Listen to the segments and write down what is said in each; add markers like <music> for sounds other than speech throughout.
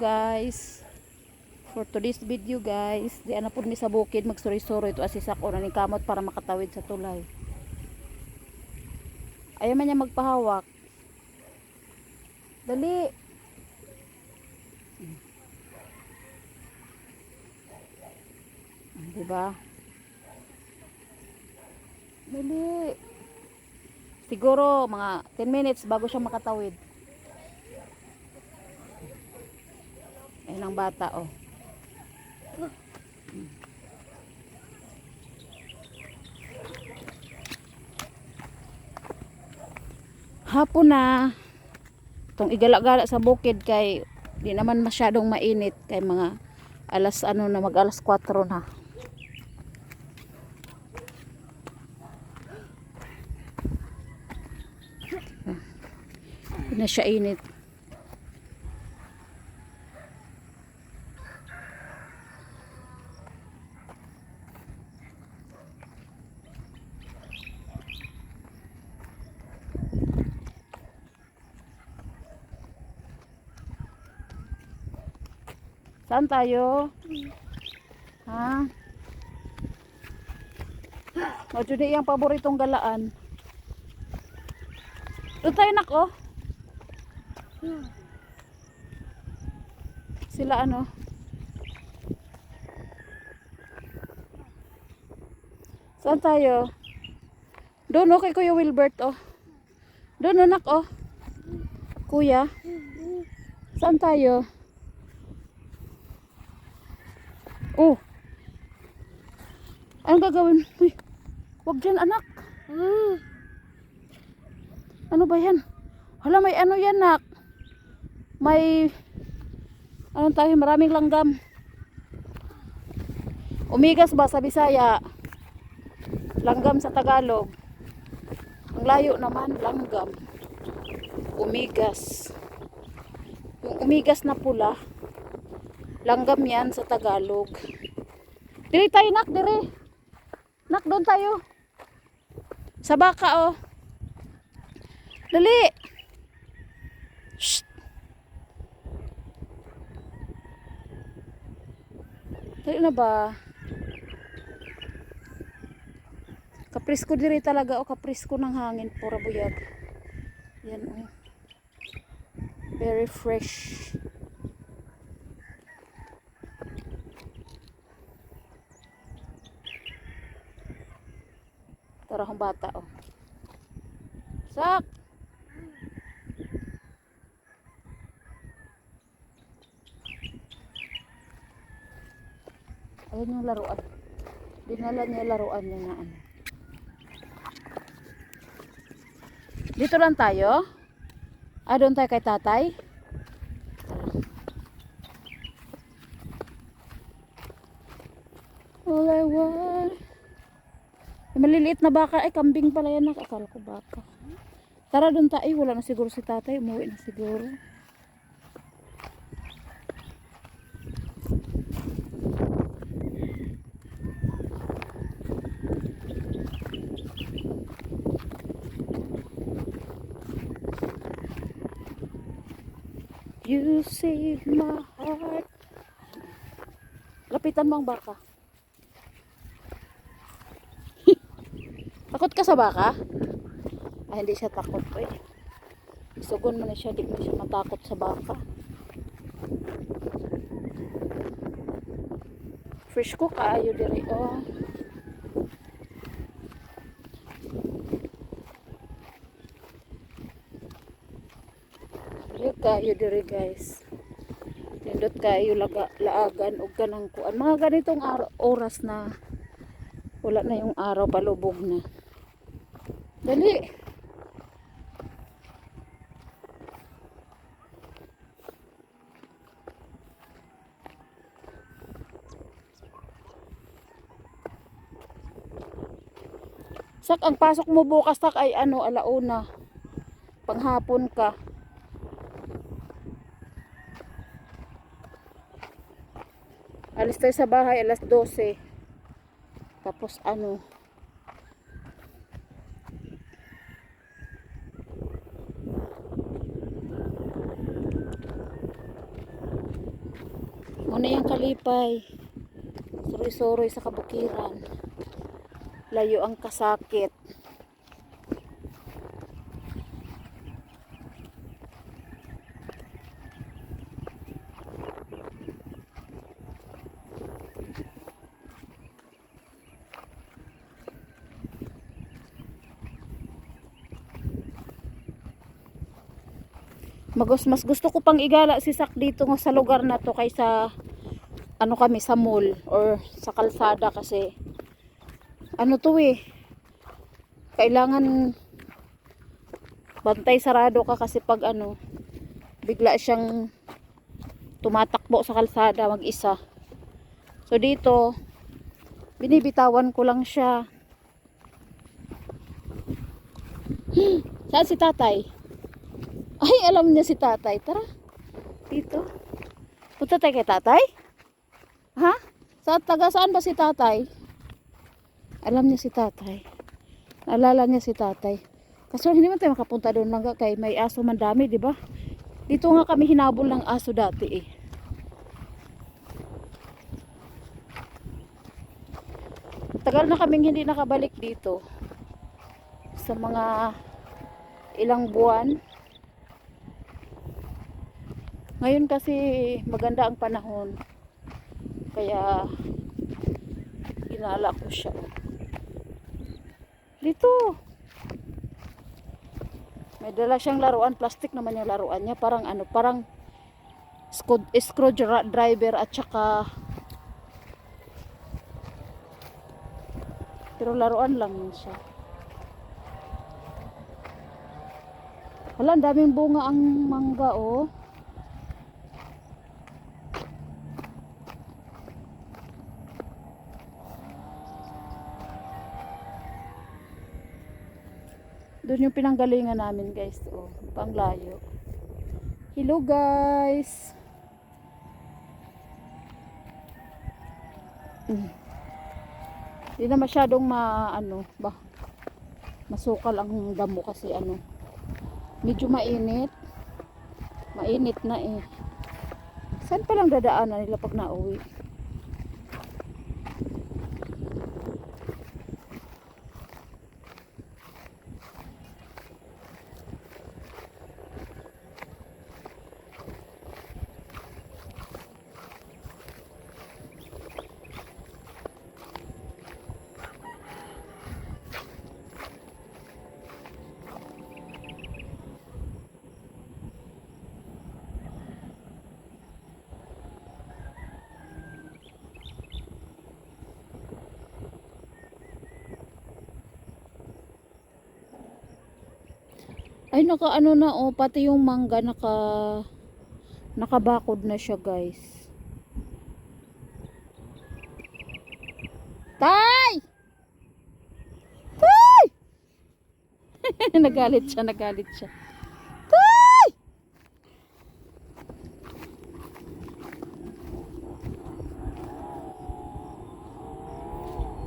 Guys. For today's video guys, di ana pud mi sa bukid magsuri-suri ito asisak o ni kamot para makatawid sa tulay. Ayaw man niya magpahawak. Dali. Di ba? Dali. Siguro mga 10 minutes bago siya makatawid. Ayun ang bata, oh. Hapon na. Itong igala-gala sa bukid kay di naman masyadong mainit kay mga alas ano na mag alas 4 na. Na siya init. Saan tayo? Ha? O, dyan yung paboritong galaan. Doon tayo nak, oh. Sila ano? Saan tayo? Doon, oh, kay Kuya Wilbert, oh. Doon, oh, nak, oh. Kuya. Saan tayo? Oh. Anong gagawin? Uy, wag dyan anak. Ah. Ano ba yan? Hala, may ano yan nak? May, ano tayo, maraming langgam. Umigas ba sa Bisaya? Langgam sa Tagalog. Ang layo naman, langgam. Umigas. Yung umigas na pula, Langgam yan sa Tagalog. Diri tayo nak, diri. Nak, doon tayo. Sa baka, oh. Dali. Shh. Dali na ba? Kaprisko diri talaga, oh. Kaprisko ng hangin. Pura buyag. Yan, oh. Very fresh. Tara akong bata, oh. Sak! Ayun yung laruan. Dinala niya laruan niya na ano. Dito lang tayo? Ah, doon tayo kay tatay? All I want may maliliit na baka. Ay, kambing pala yan. Akala ko baka. Tara doon tayo. Wala na siguro si tatay. Umuwi na siguro. You save my heart. Lapitan mo ang baka. Takot ka sa baka? Ay, hindi siya takot po eh. Sugon mo na siya, di mo siya matakot sa baka. Fresh ko kaayo diri oh. Yo kayo diri guys. Nindot kayo laga, laagan og kanang kuan. Mga ganitong ar- oras na wala na yung araw palubog na. Dali. Sak, ang pasok mo bukas tak ay ano, alauna. Panghapon ka. Alis tayo sa bahay alas 12. Tapos ano, Muna yung kalipay. Suroy-suroy sa kabukiran. Layo ang kasakit. Magos mas gusto ko pang igala si Sak dito nga sa lugar na to kaysa ano kami sa mall or sa kalsada kasi ano to eh kailangan bantay sarado ka kasi pag ano bigla siyang tumatakbo sa kalsada mag-isa. So dito binibitawan ko lang siya. Saan si tatay? Ay alam niya si tatay. Tara dito. Punta tayo kay tatay ha? Sa taga saan ba si tatay? Alam niya si tatay. Naalala niya si tatay. Kaso hindi man tayo makapunta doon lang kay may aso man dami di ba? Dito nga kami hinabol ng aso dati eh. Tagal na kaming hindi nakabalik dito. Sa mga ilang buwan. Ngayon kasi maganda ang panahon kaya inala ko siya. Dito. May dala siyang laruan plastic naman yung laruan niya. Parang ano parang screw, screwdriver at saka pero laruan lang siya. Wala daming bunga ang mangga oh Doon yung pinanggalingan namin guys. Oh, panglayo. Hello guys. Hindi na masyadong ma ano ba masukal ang damo kasi ano medyo mainit mainit na eh saan pa lang dadaanan nila pag nauwi Ay naka ano na oh, pati yung mangga naka nakabakod na siya, guys. Tay! Tay! <laughs> nagalit siya, nagalit siya. Tay!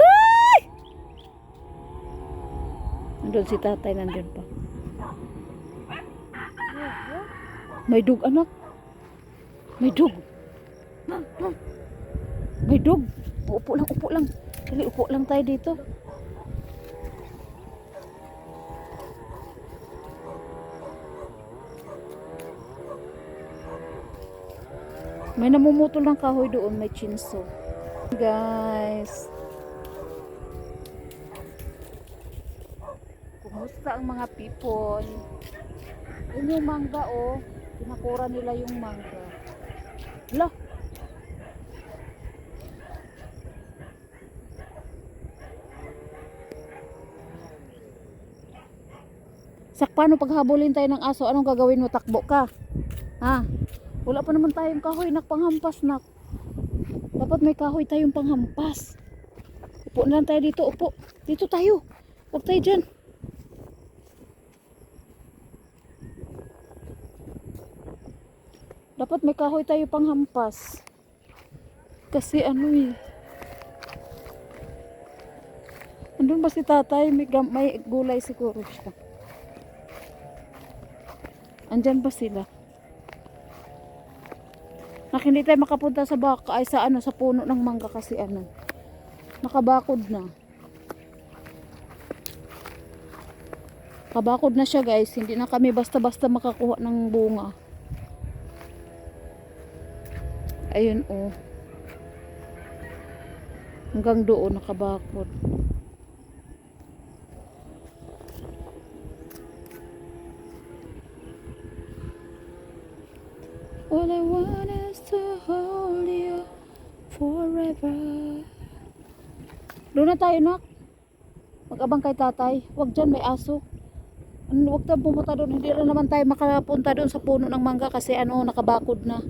Tay! Nandun si tatay, nandun pa. May dug anak. May dug. May dug. Upo lang, upo lang. Dali, upo lang tayo dito. May namumutol ng kahoy doon, may chinso. Guys. Kumusta ang mga people? Yun yung mangga oh. Pinakura nila yung mangga. Hala. Sak, paano paghabulin tayo ng aso? Anong gagawin mo? Takbo ka. Ha? Wala pa naman tayong kahoy na panghampas nak. Dapat may kahoy tayong panghampas. Upo na lang tayo dito. Upo. Dito tayo. Huwag tayo dyan. Dapat may kahoy tayo pang hampas. Kasi ano eh. Andun ba si tatay? May, may gulay siguro siya. Andyan ba sila? Nak hindi tayo makapunta sa baka ay sa ano sa puno ng mangga kasi ano. Nakabakod na. Kabakod na siya guys. Hindi na kami basta-basta makakuha ng bunga. Ayun oh. Hanggang doon nakabakod. All I want is to hold you forever. Doon na tayo, nak. Mag-abang kay tatay. Huwag dyan, may aso. Huwag tayo pumunta doon. Hindi rin naman tayo makapunta doon sa puno ng mangga kasi ano, nakabakod na.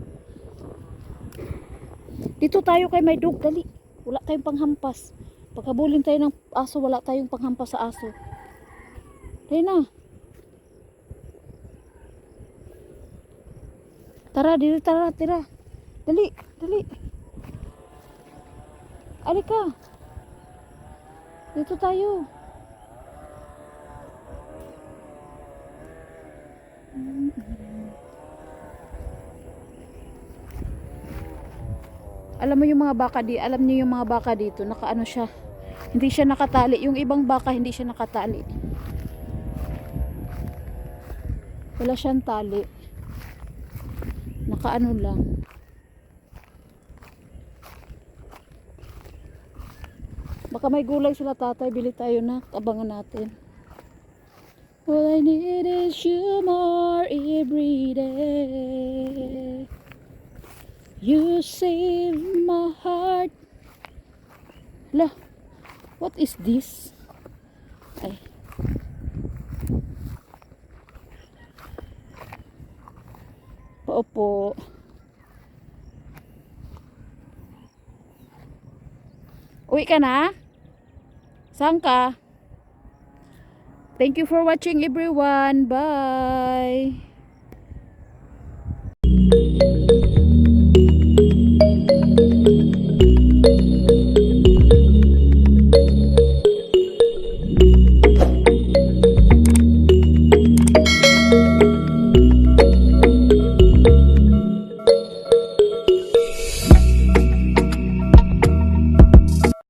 Dito tayo kay may dog, dali. Wala tayong panghampas. Pagkabulin tayo ng aso, wala tayong panghampas sa aso. Dali na. Tara, dito, tara, tira. Dali, dali. Alika. Dito tayo. Alam mo yung mga baka di, alam niyo yung mga baka dito, nakaano siya. Hindi siya nakatali. Yung ibang baka hindi siya nakatali. Wala siyang tali. Nakaano lang. Baka may gulay sila tatay, bili tayo na, abangan natin. All I need is you more every day. You save my heart. La, what is this? Ay. Paupo. Uwi ka na? Saan ka? Thank you for watching everyone. Bye!